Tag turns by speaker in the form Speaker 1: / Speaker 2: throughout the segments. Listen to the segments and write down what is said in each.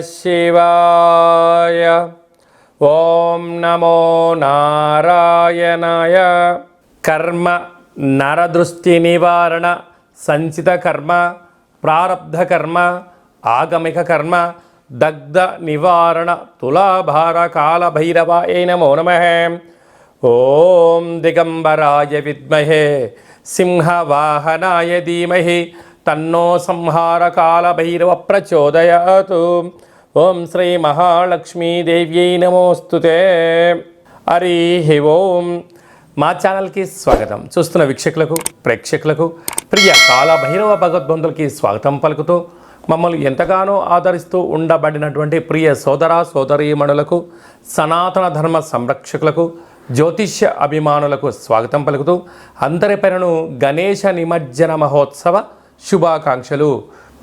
Speaker 1: శివాయ ఓం నమో నారాయణాయ కర్మ నరదృష్టి నివారణ సంచిత కర్మ ప్రారబ్ధ కర్మ ఆగమిక కర్మ దగ్ధ నివారణ తులాభార కాల భైరవాయ నమో నమ ఓం దిగంబరాయ విద్మహే సింహవాహనాయ ధీమహి తన్నో సంహారకాల భైరవ ప్రచోదయాతు ఓం శ్రీ మహాలక్ష్మీదేవ్యై నమోస్తుతే. హరి ఓం. మా ఛానల్కి స్వాగతం. చూస్తున్న వీక్షకులకు ప్రేక్షకులకు ప్రియ కాల భైరవ భగవద్బంధులకి స్వాగతం పలుకుతూ మమ్మల్ని ఎంతగానో ఆదరిస్తూ ఉండబడినటువంటి ప్రియ సోదర సోదరీమణులకు సనాతన ధర్మ సంరక్షకులకు జ్యోతిష్య అభిమానులకు స్వాగతం పలుకుతూ అంతరిపెరను గణేష నిమజ్జన మహోత్సవ శుభాకాంక్షలు.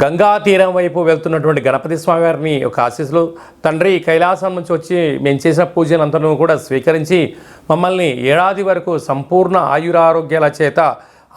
Speaker 1: గంగా తీరం వైపు వెళ్తున్నటువంటి గణపతి స్వామివారిని ఒక ఆశీస్సులు తండ్రి కైలాసం నుంచి వచ్చి మేము చేసిన పూజలంతను కూడా స్వీకరించి మమ్మల్ని ఏడాది వరకు సంపూర్ణ ఆయురారోగ్యాల చేత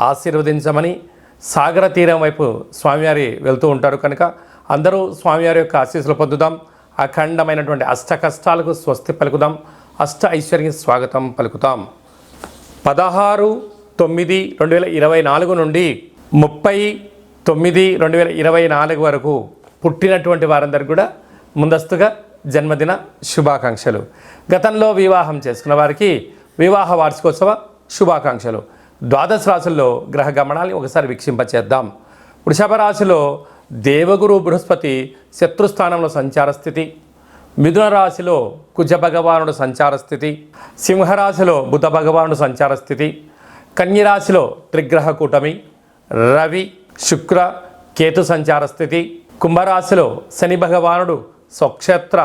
Speaker 1: ఆశీర్వదించమని సాగర తీరం వైపు స్వామివారి వెళ్తూ ఉంటారు కనుక అందరూ స్వామివారి యొక్క ఆశీస్సులు పొందుదాం. అఖండమైనటువంటి అష్ట కష్టాలకు స్వస్తి పలుకుదాం. అష్ట ఐశ్వర్య స్వాగతం పలుకుతాం. పదహారు తొమ్మిది రెండు వేల ఇరవై నాలుగు నుండి ముప్పై తొమ్మిది రెండు వేల ఇరవై నాలుగు వరకు పుట్టినటువంటి వారందరికీ కూడా ముందస్తుగా జన్మదిన శుభాకాంక్షలు. గతంలో వివాహం చేసుకున్న వారికి వివాహ వార్షికోత్సవ శుభాకాంక్షలు. ద్వాదశ రాశుల్లో గ్రహ గమనాన్ని ఒకసారి వీక్షింపచేద్దాం. వృషభ రాశిలో దేవగురు బృహస్పతి శత్రుస్థానంలో సంచార స్థితి. మిథున రాశిలో కుజ భగవానుడు సంచార స్థితి. సింహరాశిలో బుధ భగవానుడు సంచార స్థితి. కన్యరాశిలో త్రిగ్రహ కూటమి. రవి శుక్ర కేతు సంచార స్థితి. కుంభరాశిలో శని భగవానుడు స్వక్షేత్ర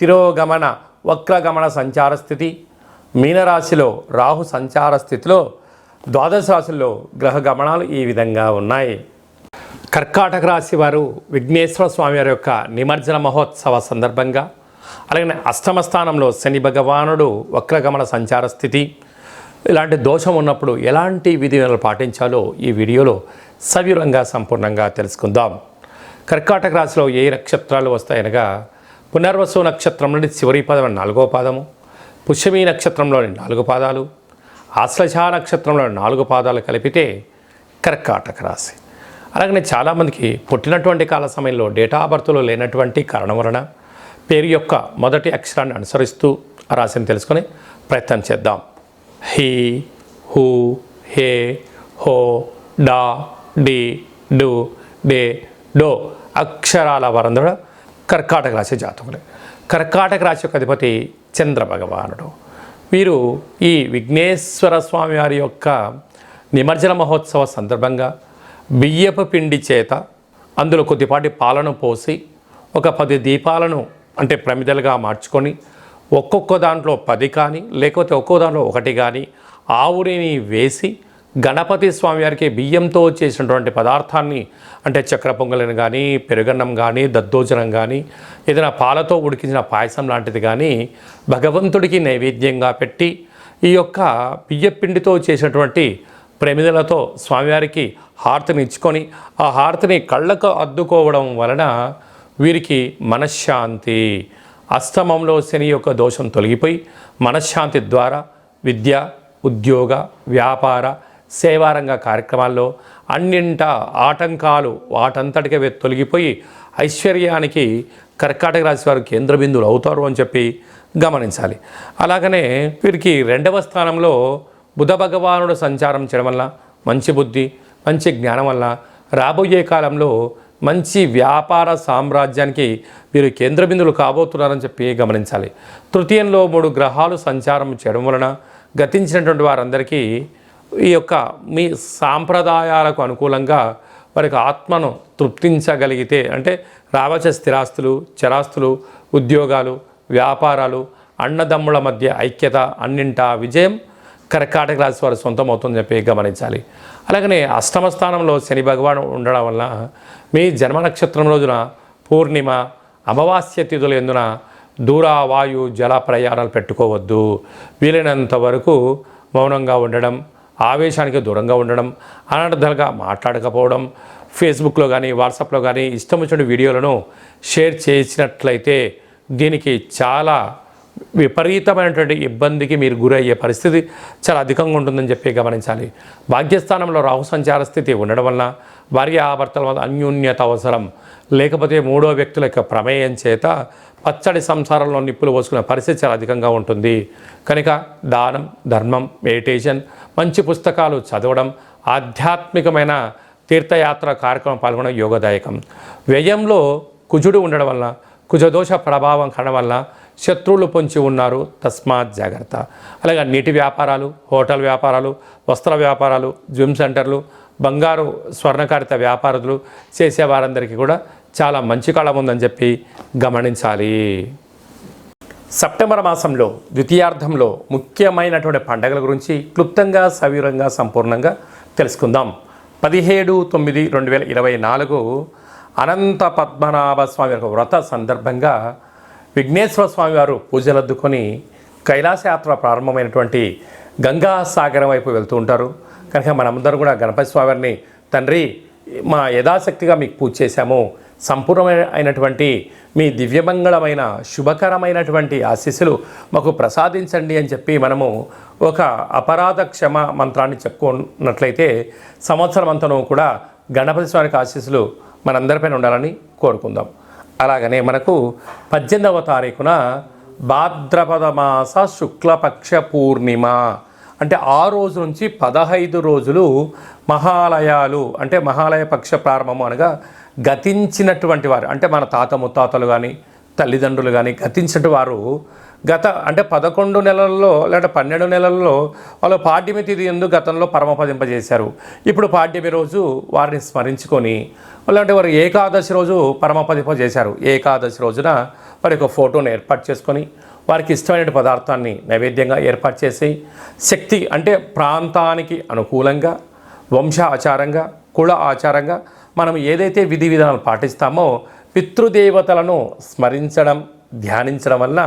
Speaker 1: తిరోగమన వక్రగమన సంచార స్థితి. మీనరాశిలో రాహు సంచార స్థితిలో ద్వాదశ రాశుల్లో గ్రహ గమనాలు ఈ విధంగా ఉన్నాయి. కర్కాటక రాశి వారు విఘ్నేశ్వర స్వామి వారి యొక్క నిమజ్జన మహోత్సవ సందర్భంగా అలాగే అష్టమ స్థానంలో శని భగవానుడు వక్రగమన సంచార స్థితి. ఇలాంటి దోషం ఉన్నప్పుడు ఎలాంటి విధులను పాటించాలో ఈ వీడియోలో సవివరంగా సంపూర్ణంగా తెలుసుకుందాం. కర్కాటక రాశిలో ఏ నక్షత్రాలు వస్తాయనగా పునర్వసు నక్షత్రం నుండి చివరి పదం నాలుగో పాదము పుష్యమీ నక్షత్రంలోని నాలుగు పాదాలు ఆశ్లష నక్షత్రంలోని నాలుగు పాదాలు కలిపితే కర్కాటక రాశి. అలాగనే చాలామందికి పుట్టినటువంటి కాల సమయంలో డేటా ఆఫ్ బర్త్లో లేనటువంటి కారణం వలన పేరు యొక్క మొదటి అక్షరాన్ని అనుసరిస్తూ ఆ రాశిని తెలుసుకొని ప్రయత్నం చేద్దాం. హీ హూ హే హో డా డి డు డే డో అక్షరాల వారందరూ కర్కాటక రాశి జాతకులే. కర్కాటక రాశి యొక్క అధిపతి చంద్ర భగవానుడు వీరు ఈ విఘ్నేశ్వర స్వామి వారి యొక్క నిమజ్జన మహోత్సవ సందర్భంగా బియ్యపు పిండి చేత అందులో కొద్దిపాటి పాలను పోసి ఒక పది దీపాలను అంటే ప్రమిదలుగా మార్చుకొని ఒక్కొక్క దాంట్లో పది కానీ లేకపోతే ఒక్కో దాంట్లో ఒకటి కానీ ఆవురిని వేసి గణపతి స్వామివారికి బియ్యంతో చేసినటువంటి పదార్థాన్ని అంటే చక్ర పొంగలిని కానీ పెరుగన్నం కానీ దద్దోజనం కానీ ఏదైనా పాలతో ఉడికించిన పాయసం లాంటిది కానీ భగవంతుడికి నైవేద్యంగా పెట్టి ఈ యొక్క బియ్యపిండితో చేసినటువంటి ప్రమిదలతో స్వామివారికి హారతిని ఇచ్చుకొని ఆ హారతిని కళ్ళకు అద్దుకోవడం వలన వీరికి మనశ్శాంతి. అస్తమంలో శని యొక్క దోషం తొలగిపోయి మనశ్శాంతి ద్వారా విద్య ఉద్యోగ వ్యాపార సేవారంగ కార్యక్రమాల్లో అన్నింట ఆటంకాలు వాటంతటికే తొలగిపోయి ఐశ్వర్యానికి కర్కాటక రాశి వారు కేంద్ర బిందువులు అవుతారు అని చెప్పి గమనించాలి. అలాగనే వీరికి రెండవ స్థానంలో బుధ భగవానుడు సంచారం చేయడం వల్ల మంచి బుద్ధి మంచి జ్ఞానం వల్ల రాబోయే కాలంలో మంచి వ్యాపార సామ్రాజ్యానికి వీరు కేంద్ర బిందువులు కాబోతున్నారని చెప్పి గమనించాలి. తృతీయంలో మూడు గ్రహాలు సంచారం చేయడం వలన గతించినటువంటి వారందరికీ ఈ యొక్క మీ సాంప్రదాయాలకు అనుకూలంగా వారికి ఆత్మను తృప్తించగలిగితే అంటే రావచ స్థిరాస్తులు చరాస్తులు ఉద్యోగాలు వ్యాపారాలు అన్నదమ్ముల మధ్య ఐక్యత అన్నింటా విజయం కర్కాటక రాశి వారి సొంతం అవుతుందని చెప్పి గమనించాలి. అలాగనే అష్టమ స్థానంలో శని భగవాన్ ఉండడం వల్ల మీ జన్మ నక్షత్రం రోజున పూర్ణిమ అమావాస్య తిథులు ఎందున దూర వాయు జల ప్రయాణాలు పెట్టుకోవద్దు. వీలైనంత వరకు మౌనంగా ఉండడం ఆవేశానికి దూరంగా ఉండడం అనర్థాలుగా మాట్లాడకపోవడం ఫేస్బుక్లో కానీ వాట్సాప్లో కానీ ఇష్టం వచ్చిన వీడియోలను షేర్ చేసినట్లయితే దీనికి చాలా విపరీతమైనటువంటి ఇబ్బందికి మీరు గురయ్యే పరిస్థితి చాలా అధికంగా ఉంటుందని చెప్పి గమనించాలి. భాగ్యస్థానంలో రాహు సంచార స్థితి ఉండడం వలన భార్య ఆభర్తల వల్ల అన్యోన్యత అవసరం. లేకపోతే మూడో వ్యక్తుల యొక్క ప్రమేయం చేత పచ్చడి సంసారంలో నిప్పులు పోసుకునే పరిస్థితి చాలా అధికంగా ఉంటుంది. కనుక దానం ధర్మం మెడిటేషన్ మంచి పుస్తకాలు చదవడం ఆధ్యాత్మికమైన తీర్థయాత్ర కార్యక్రమం పాల్గొనడం యోగదాయకం. వ్యయంలో కుజుడు ఉండడం వల్ల కుజదోష ప్రభావం కనడం వల్ల శత్రువులు పొంచి ఉన్నారు. తస్మాత్ జాగ్రత్త. అలాగే నీటి వ్యాపారాలు హోటల్ వ్యాపారాలు వస్త్ర వ్యాపారాలు జిమ్ సెంటర్లు బంగారు స్వర్ణకారిత వ్యాపారులు చేసే వారందరికీ కూడా చాలా మంచి కాలం ఉందని చెప్పి గమనించాలి. సెప్టెంబర్ మాసంలో ద్వితీయార్థంలో ముఖ్యమైనటువంటి పండగల గురించి క్లుప్తంగా సవివరంగా సంపూర్ణంగా తెలుసుకుందాం. పదిహేడు తొమ్మిది రెండు వేల ఇరవై నాలుగు అనంత పద్మనాభ స్వామి యొక్క వ్రత సందర్భంగా విఘ్నేశ్వర స్వామి వారు పూజలద్దుకొని కైలాసయాత్ర ప్రారంభమైనటువంటి గంగా సాగరం వైపు వెళ్తూ ఉంటారు. కనుక మనమందరం కూడా గణపతి స్వామిని తండ్రి మా యథాశక్తిగా మీకు పూజ చేశాము. సంపూర్ణమైన అయినటువంటి మీ దివ్యమంగళమైన శుభకరమైనటువంటి ఆశీస్సులు మాకు ప్రసాదించండి అని చెప్పి మనము ఒక అపరాధ క్షమ మంత్రాన్ని చెప్పుకున్నట్లయితే సంవత్సరం అంతను కూడా గణపతి స్వామికి ఆశీస్సులు మనందరిపైన ఉండాలని కోరుకుందాం. అలాగనే మనకు పద్దెనిమిదవ తారీఖున భాద్రపద మాస శుక్లపక్ష పూర్ణిమ. అంటే ఆ రోజు నుంచి పదహైదు రోజులు మహాలయాలు అంటే మహాలయ పక్ష ప్రారంభము అనగా గతించినటువంటి వారు అంటే మన తాత ముత్తాతలు కానీ తల్లిదండ్రులు కానీ గతించిన వారు గత అంటే పదకొండు నెలల్లో లేదా పన్నెండు నెలల్లో వాళ్ళు పాడ్యమి తిథి ఎందుకు గతంలో పరమపదింపజేశారు. ఇప్పుడు పాడ్యమి రోజు వారిని స్మరించుకొని అలాంటి వారు ఏకాదశి రోజు పరమపదింపజేశారు. ఏకాదశి రోజున వారి యొక్క ఫోటోను ఏర్పాటు చేసుకొని వారికి ఇష్టమైన పదార్థాన్ని నైవేద్యంగా ఏర్పాటు చేసి శక్తి అంటే ప్రాంతానికి అనుకూలంగా వంశ ఆచారంగా కుల ఆచారంగా మనం ఏదైతే విధి విధానాలు పాటిస్తామో పితృదేవతలను స్మరించడం ధ్యానించడం వల్ల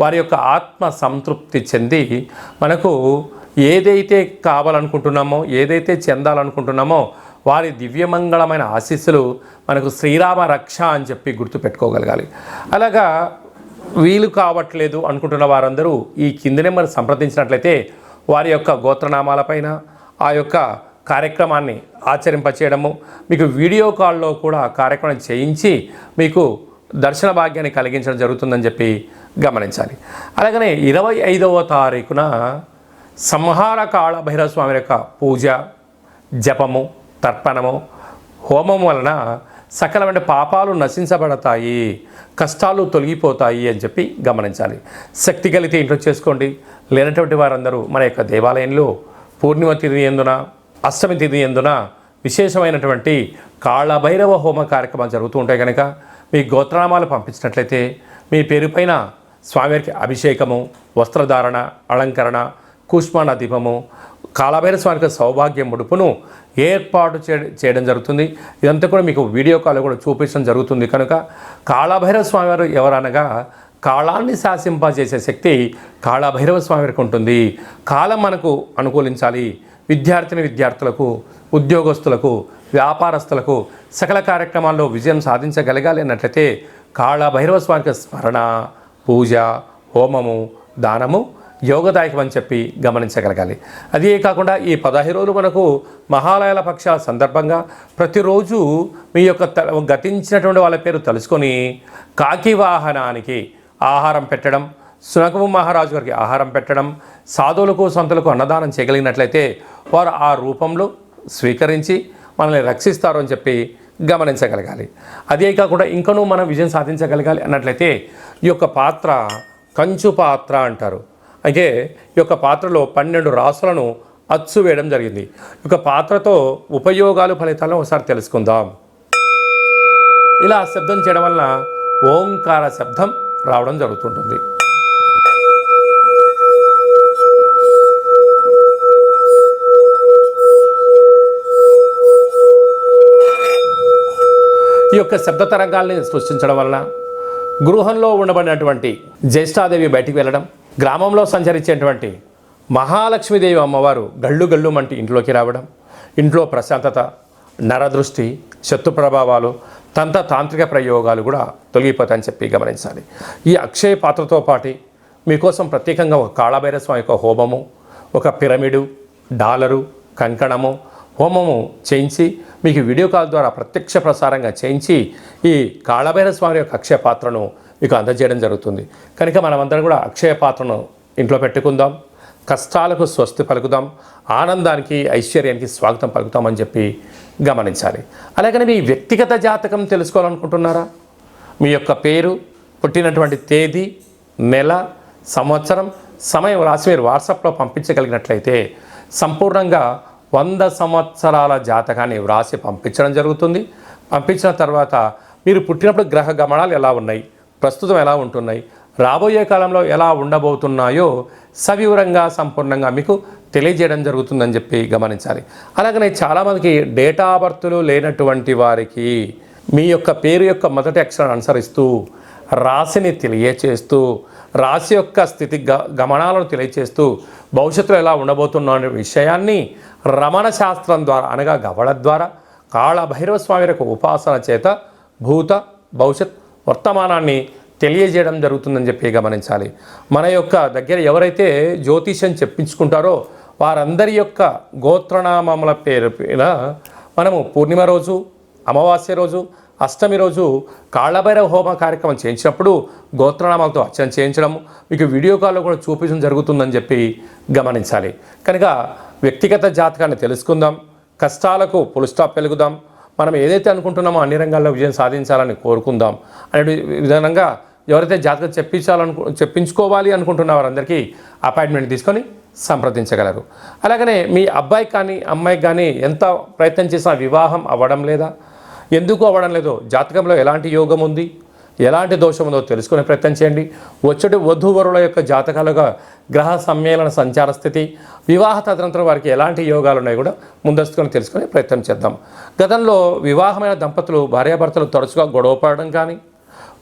Speaker 1: వారి యొక్క ఆత్మ సంతృప్తి చెంది మనకు ఏదైతే కావాలనుకుంటున్నామో ఏదైతే చెందాలనుకుంటున్నామో వారి దివ్యమంగళమైన ఆశీస్సులు మనకు శ్రీరామ రక్ష అని చెప్పి గుర్తుపెట్టుకోగలగాలి. అలాగా వీలు కావట్లేదు అనుకుంటున్న వారందరూ ఈ కింది నెంబర్ సంప్రదించినట్లయితే వారి యొక్క గోత్రనామాలపైన ఆ యొక్క కార్యక్రమాన్ని ఆచరింపచేయడము మీకు వీడియో కాల్లో కూడా కార్యక్రమం చేయించి మీకు దర్శన భాగ్యాన్ని కలిగించడం జరుగుతుందని చెప్పి గమనించాలి. అలాగనే ఇరవై ఐదవ తారీఖున సంహార కాళ భైరవ స్వామి యొక్క పూజ జపము తర్పణము హోమం వలన సకలమైన పాపాలు నశించబడతాయి కష్టాలు తొలగిపోతాయి అని చెప్పి గమనించాలి. శక్తి కలిగితే ఇంట్లో చేసుకోండి. లేనటువంటి వారందరూ మన యొక్క దేవాలయంలో పూర్ణిమ తిరిగి ఎందున అష్టమి తిథి ఎందున విశేషమైనటువంటి కాళభైరవ హోమ కార్యక్రమాలు జరుగుతూ ఉంటాయి కనుక మీ గోత్రనామాలు పంపించినట్లయితే మీ పేరుపైన స్వామివారికి అభిషేకము వస్త్రధారణ అలంకరణ కుష్మాణ దీపము కాళభైరవ స్వామికి సౌభాగ్య ముడుపును ఏర్పాటు చే- చేయడం జరుగుతుంది. ఇదంతా కూడా మీకు వీడియో కాల్ కూడా చూపించడం జరుగుతుంది కనుక కాళభైరవ స్వామివారు ఎవరనగా కాళాన్ని శాసింపజేసే శక్తి కాళభైరవ స్వామి వారికి ఉంటుంది. కాలం మనకు అనుకూలించాలి. విద్యార్థిని విద్యార్థులకు ఉద్యోగస్తులకు వ్యాపారస్తులకు సకల కార్యక్రమాల్లో విజయం సాధించగలగాలి అన్నట్లయితే కాళభైరవ స్వామికి స్మరణ పూజ హోమము దానము యోగదాయకం అని చెప్పి గమనించగలగాలి. అదే కాకుండా ఈ పదహైదు రోజులు మనకు మహాలయాల పక్షాల సందర్భంగా ప్రతిరోజు మీ యొక్క గతించినటువంటి వాళ్ళ పేరు తలుచుకొని కాకి వాహనానికి ఆహారం పెట్టడం సునకము మహారాజు గారికి ఆహారం పెట్టడం సాధువులకు సంతులకు అన్నదానం చేయగలిగినట్లయితే వారు ఆ రూపంలో స్వీకరించి మనల్ని రక్షిస్తారు అని చెప్పి గమనించగలగాలి. అదే కాకుండా ఇంకనూ మనం విజయం సాధించగలగాలి అన్నట్లయితే ఈ యొక్క పాత్ర కంచు పాత్ర అంటారు. అయితే ఈ యొక్క పాత్రలో పన్నెండు రాసులను అచ్చు వేయడం జరిగింది. ఈ యొక్క పాత్రతో ఉపయోగాలు ఫలితాలను ఒకసారి తెలుసుకుందాం. ఇలా శబ్దం చేయడం వలన ఓంకార శబ్దం రావడం జరుగుతుంటుంది. ఈ యొక్క శబ్ద తరంగాల్ని సృష్టించడం వలన గృహంలో ఉండబడినటువంటి జ్యేష్ఠాదేవి బయటికి వెళ్ళడం గ్రామంలో సంచరించేటువంటి మహాలక్ష్మీదేవి అమ్మవారు గళ్ళు గళ్ళు మంటి ఇంట్లోకి రావడం ఇంట్లో ప్రశాంతత నరదృష్టి శత్రు ప్రభావాలు తంత తాంత్రిక ప్రయోగాలు కూడా తొలగిపోతాయని చెప్పి గమనించాలి. ఈ అక్షయ పాత్రతో పాటు మీకోసం ప్రత్యేకంగా ఒక కాళభైర స్వామి యొక్క హోమము ఒక పిరమిడు డాలరు కంకణము హోమము చేయించి మీకు వీడియో కాల్ ద్వారా ప్రత్యక్ష ప్రసారంగా చేయించి ఈ కాళభైర స్వామి యొక్క అక్షయ పాత్రను మీకు అందజేయడం జరుగుతుంది. కనుక మనమందరం కూడా అక్షయ పాత్రను ఇంట్లో పెట్టుకుందాం కష్టాలకు స్వస్తి పలుకుదాం ఆనందానికి ఐశ్వర్యానికి స్వాగతం పలుకుతామని చెప్పి గమనించాలి. అలాగని మీ వ్యక్తిగత జాతకం తెలుసుకోవాలనుకుంటున్నారా? మీ యొక్క పేరు పుట్టినటువంటి తేదీ నెల సంవత్సరం సమయం రాసి మీరు వాట్సాప్లో పంపించగలిగినట్లయితే సంపూర్ణంగా వంద సంవత్సరాల జాతకాన్ని వ్రాసి పంపించడం జరుగుతుంది. పంపించిన తర్వాత మీరు పుట్టినప్పుడు గ్రహ గమనాలు ఎలా ఉన్నాయి? ప్రస్తుతం ఎలా ఉంటున్నాయి? రాబోయే కాలంలో ఎలా ఉండబోతున్నాయో సవివరంగా సంపూర్ణంగా మీకు తెలియజేయడం జరుగుతుందని చెప్పి గమనించాలి. అలాగనే చాలామందికి డేటా బర్త్లు లేనటువంటి వారికి మీ యొక్క పేరు యొక్క మొదటి అక్షరాన్ని అనుసరిస్తూ రాశిని తెలియచేస్తూ రాశి యొక్క స్థితి గ గమనాలను తెలియచేస్తూ భవిష్యత్తులో ఎలా ఉండబోతున్న అనే విషయాన్ని రమణ శాస్త్రం ద్వారా అనగా గవళ ద్వారా కాళభైరవ స్వామి యొక్క ఉపాసన చేత భూత భవిష్యత్ వర్తమానాన్ని తెలియజేయడం జరుగుతుందని చెప్పి గమనించాలి. మన యొక్క దగ్గర ఎవరైతే జ్యోతిష్యం చెప్పించుకుంటారో వారందరి యొక్క గోత్రనామముల పేరు పైన మనము పూర్ణిమ రోజు అమావాస్య రోజు అష్టమి రోజు కాళ్ళభైరవ హోమ కార్యక్రమం చేయించినప్పుడు గోత్రనామాలతో అర్చన చేయించడం మీకు వీడియో కాల్లో కూడా చూపించడం జరుగుతుందని చెప్పి గమనించాలి. కనుక వ్యక్తిగత జాతకాన్ని తెలుసుకుందాం కష్టాలకు పులుస్టాప్ పెరుగుదాం మనం ఏదైతే అనుకుంటున్నామో అన్ని రంగాల్లో విజయం సాధించాలని కోరుకుందాం అనే విధానంగా ఎవరైతే జాతకం చెప్పించాలనుకు చెప్పించుకోవాలి అనుకుంటున్న వారందరికీ అపాయింట్మెంట్ తీసుకొని సంప్రదించగలరు. అలాగనే మీ అబ్బాయి కానీ అమ్మాయికి కానీ ఎంత ప్రయత్నం చేసినా వివాహం అవ్వడం లేదా ఎందుకు అవ్వడం లేదో? జాతకంలో ఎలాంటి యోగం ఉంది? ఎలాంటి దోషం ఉందో తెలుసుకునే ప్రయత్నం చేయండి. వచ్చటి వధూవరుల యొక్క జాతకాలుగా గ్రహ సమ్మేళన సంచార స్థితి వివాహ తదనంతరం వారికి ఎలాంటి యోగాలు ఉన్నాయో కూడా ముందస్తుకొని తెలుసుకునే ప్రయత్నం చేద్దాం. గతంలో వివాహమైన దంపతులు భార్యాభర్తలు తరచుగా గొడవ పడడం కానీ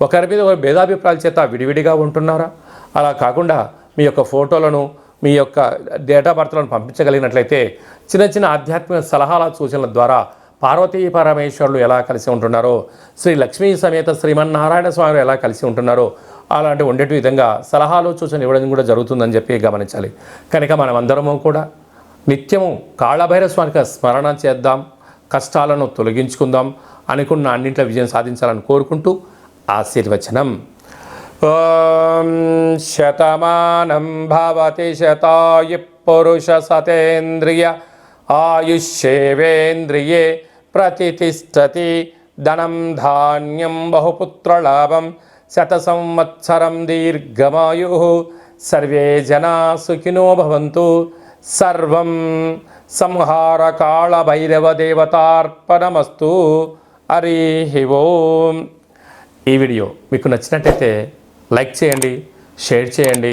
Speaker 1: ఒకరి మీద ఒకరి భేదాభిప్రాయాల చేత విడివిడిగా ఉంటున్నారా? అలా కాకుండా మీ యొక్క ఫోటోలను మీ యొక్క డేటా బర్త్లను పంపించగలిగినట్లయితే చిన్న చిన్న ఆధ్యాత్మిక సలహాల సూచనల ద్వారా పార్వతీ పరమేశ్వరులు ఎలా కలిసి ఉంటున్నారో శ్రీ లక్ష్మీ సమేత శ్రీమన్నారాయణ స్వామి ఎలా కలిసి ఉంటున్నారో అలాంటి ఉండేటి విధంగా సలహాలు సూచనలు ఇవ్వడం కూడా జరుగుతుందని చెప్పి గమనించాలి. కనుక మనం అందరము కూడా నిత్యము కాళభైర స్వామికి స్మరణ చేద్దాం కష్టాలను తొలగించుకుందాం అనుకున్న అన్నింటిలో విజయం సాధించాలని కోరుకుంటూ ఆశీర్వచనం. ఓం శతమానం భవతి శతాయు పురుష సతేంద్రియ ఆయుష్యేవేంద్రియే ప్రతిష్టతి ధనం ధాన్యం బహుపుత్రలాభం శత సంవత్సరం దీర్ఘమాయు. సర్వే జనా సుఖినో భవంతు. సర్వం సంహార కాళ భైరవ దేవతార్పణమస్తు హరి ఓం. ఈ వీడియో మీకు నచ్చినట్టయితే లైక్ చేయండి షేర్ చేయండి.